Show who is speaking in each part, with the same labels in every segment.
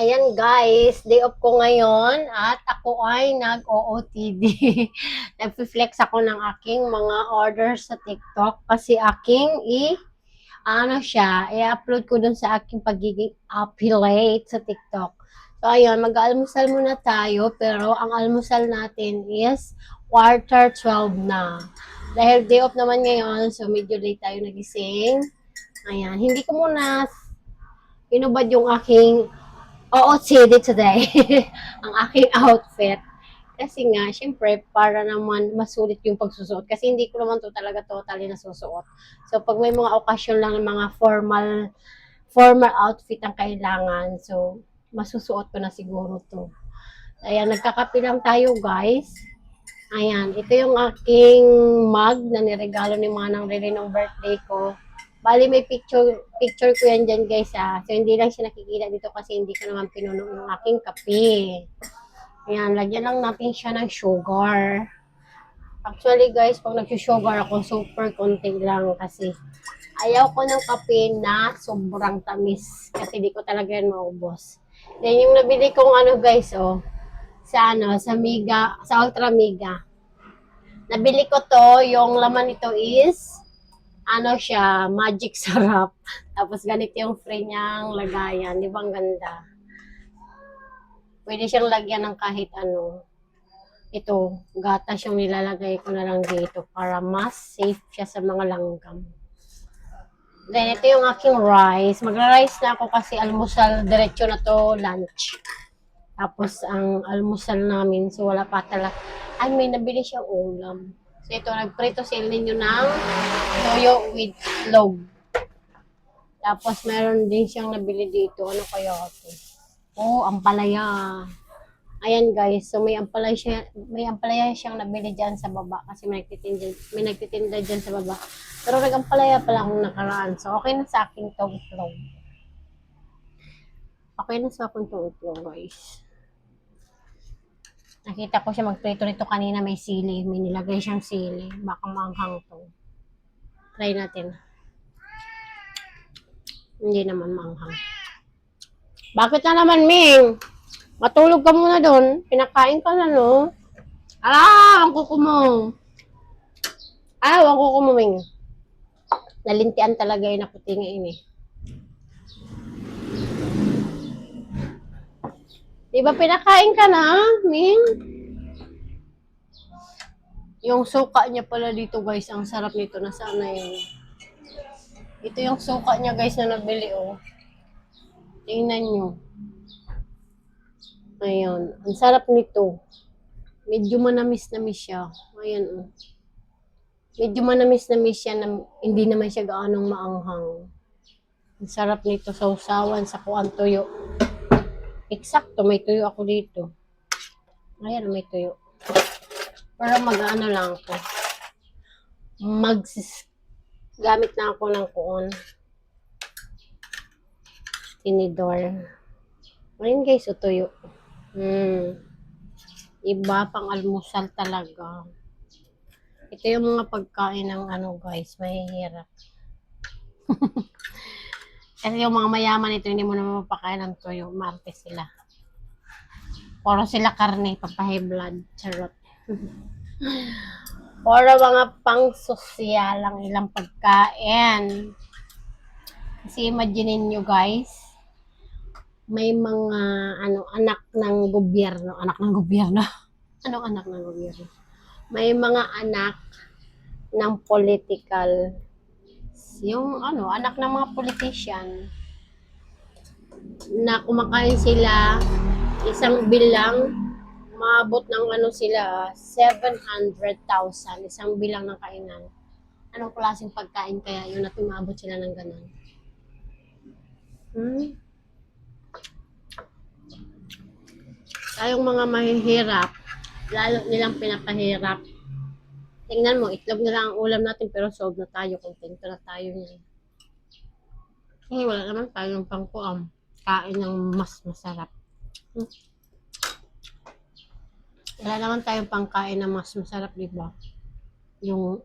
Speaker 1: Ayan guys, day off ko ngayon at ako ay nag-OOTD. Nag-flex ako ng aking mga orders sa TikTok kasi aking i ano siya, i-upload ko dun sa aking pagiging affiliate sa TikTok. So ayun, mag-almusal muna tayo pero ang almusal natin is quarter 12 na. Dahil day off naman ngayon, so medyo late tayo nagising. Ayan, hindi ko muna inubad yung aking OOTD today. ang aking outfit. Kasi nga, syempre, para naman masulit yung pagsusuot. Kasi hindi ko naman to talaga totally nasusuot. So, pag may mga okasyon lang, mga formal formal outfit ang kailangan. So, masusuot ko na siguro to. Ayan, nagkakape lang tayo, guys. Ayan, ito yung aking mug na niregalo ni Manang Rene ng birthday ko. Bali, may picture, picture ko yan dyan, guys, ah. So, hindi lang siya nakikita dito kasi hindi ko naman pinuno yung aking kape. Ayan, lagyan lang natin siya ng sugar. Actually, guys, pag nag-sugar ako, super konti lang kasi ayaw ko ng kape na sobrang tamis kasi di ko talaga yan maubos. Then, yung nabili kong ano, guys, oh, sa ano, sa Miga, sa Ultra Miga. Nabili ko to, yung laman nito is ano siya, magic sarap. Tapos ganito yung free niyang lagayan. Di ba ang ganda? Pwede siyang lagyan ng kahit ano. Ito, gatas yung nilalagay ko na lang dito para mas safe siya sa mga langgam. Then, ito yung aking rice. Magra-rice na ako kasi almusal, diretso na to lunch. Tapos, ang almusal namin, so wala pa talaga. Ay, may nabili siyang ulam. Ito, nagprito sale ninyo ng toyo with log. Tapos, meron din siyang nabili dito. Ano kaya ito? Oh, ampalaya. Ayan guys, so may ampalaya siya, may ampalaya siyang nabili diyan sa baba kasi may nagtitinda, may nagtitinda diyan sa baba. Pero nag-ampalaya pala akong nakaraan. So okay na sa akin tong itlog. Okay na sa akin tong itlog guys. Nakita ko siya magprito nito kanina may sili. May nilagay siyang sili. Baka manghang to. Try natin. Hindi naman manghang. Bakit na naman, Ming? Matulog ka muna doon. Pinakain ka na, no? Ah, ang kuko mo. Ah, ang kuko mo, Ming. Nalintian talaga yun ako tingin eh. Di ba pinakain ka na, Ming? Yung suka niya pala dito, guys. Ang sarap nito. Nasaan na yun? Ito yung suka niya, guys, na nabili, oh. Tingnan nyo. Ayun. Ang sarap nito. Medyo manamis-namis siya. Ayan, oh. Medyo manamis-namis siya na hindi naman siya gaanong maanghang. Ang sarap nito sa usawan, sa kuan tuyo. Eksakto, may tuyo ako dito. Ayan, may tuyo. Pero mag-ano lang ako. Mag gamit na ako ng kuon. Tinidor. Ayun guys, o tuyo. Hmm. Iba pang almusal talaga. Ito yung mga pagkain ng ano guys, mahihirap. Kasi yung mga mayaman ito, hindi mo naman mapakain ng tuyo. Marte sila. Puro sila karne, papahay blood. Charot. Puro mga pang sosyal ang ilang pagkain. Kasi imagine nyo guys, may mga ano anak ng gobyerno, anak ng gobyerno. Anong anak ng gobyerno? May mga anak ng political yung ano, anak ng mga politician na kumakain sila isang bilang maabot ng ano sila 700,000 isang bilang ng kainan. Anong klaseng pagkain kaya yun at umabot sila ng ganun? Hmm? Tayong mga mahihirap, lalo nilang pinapahirap. Tingnan mo, itlog na lang ang ulam natin pero solve na tayo, kontento na tayo niyan. Eh, wala naman tayong pangkuam. Kain ng mas masarap. Hmm? Wala naman tayong pangkain na mas masarap, di ba? Yung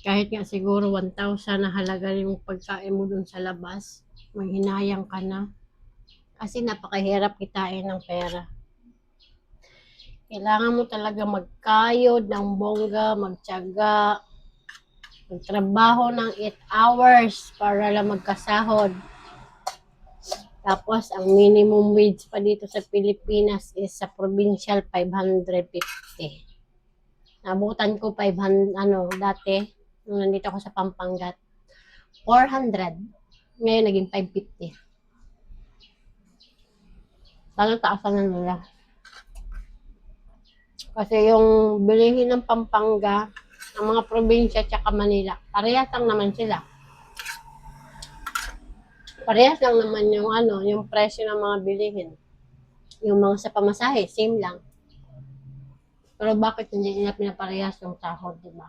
Speaker 1: kahit nga siguro 1,000 na halaga yung pagkain mo dun sa labas, may hinayang ka na. Kasi napakahirap kitain ng pera. Kailangan mo talaga magkayod ng bongga, magtyaga, magtrabaho ng 8 hours para lang magkasahod. Tapos, ang minimum wage pa dito sa Pilipinas is sa provincial 550. Nabutan ko 500, ano, dati, nung nandito ako sa Pampangat, 400. Ngayon, naging 550. Sana taasan na nila. Kasi yung bilihin ng Pampanga, ng mga probinsya tsaka Manila, parehas lang naman sila. Parehas lang naman yung ano, yung presyo ng mga bilihin. Yung mga sa pamasahe, same lang. Pero bakit hindi nila pinaparehas yung sahod, di ba?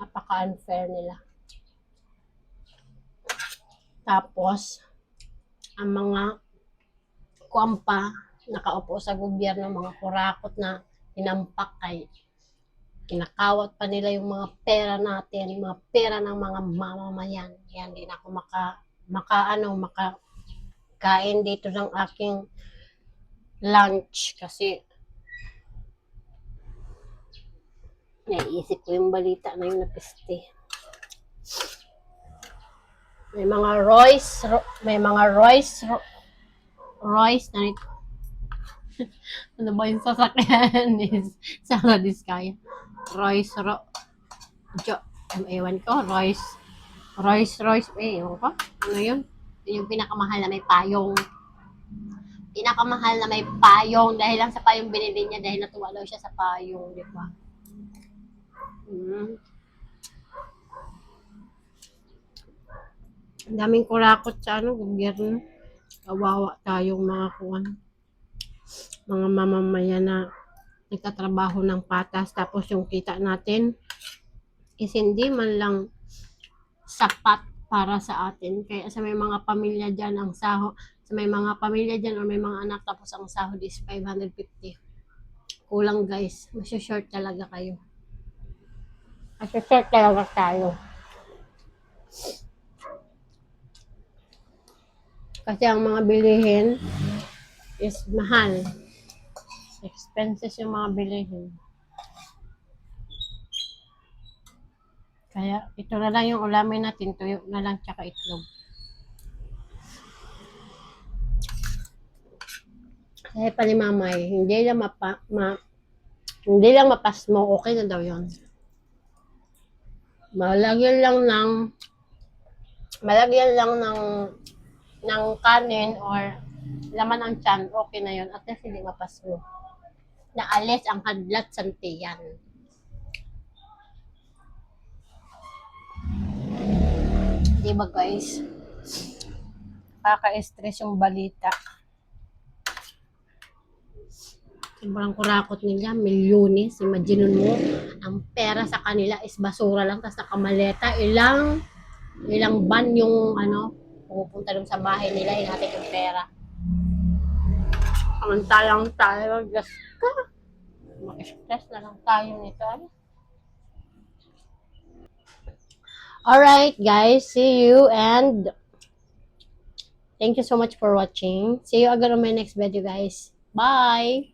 Speaker 1: Napaka-unfair nila. Tapos, ang mga kuampa, nakaupo sa gobyerno, mga kurakot na tinampak kay kinakawat pa nila yung mga pera natin, yung mga pera ng mga mamamayan. Yan, din ako maka, maka ano, maka kain dito ng aking lunch kasi naiisip ko yung balita na yung napiste. May mga Royce, Ro- may mga Royce, Ro- Royce na nito. ano ba yung sasakyan ni Sarah Diskaya? Royce, Ro, Jo, ewan ko, Royce, Royce, Royce, eh, ewan ko, ano yun? Yun yung pinakamahal na may payong. Pinakamahal na may payong dahil lang sa payong binili niya dahil natuwa daw siya sa payong, di ba? Ang daming kurakot sa ano, gobyerno. Kawawa tayong mga kuwan. Mga mamamayan na nagtatrabaho ng patas tapos yung kita natin is hindi man lang sapat para sa atin. Kaya sa may mga pamilya dyan, ang saho, sa may mga pamilya dyan or may mga anak tapos ang sahod is 550. Kulang guys. Masya-short talaga kayo. Masya-short talaga tayo. Kasi ang mga bilihin is mahal. Expenses yung mga bilihin. Kaya ito na lang yung ulamin natin, tuyo na lang tsaka itlog. Kaya pa mamay, hindi lang mapa, ma, hindi lang mapasmo, okay na daw yon. Malagyan lang ng malagyan lang ng ng kanin or laman ng tiyan, okay na yon. At least hindi Naalis ang hadlat sa tiyan. Di ba guys? Kaka-stress yung balita. Sobrang kurakot nila, milyones. Imagine mo, ang pera sa kanila is basura lang, tapos nakamaleta. Ilang, ilang ban yung, ano, pupunta sa bahay nila, inatik yung pera. Samantalang tayo, Diyos ka. Mag-stress na lang tayo nito. Ano? Alright, guys. See you and thank you so much for watching. See you again on my next video, guys. Bye!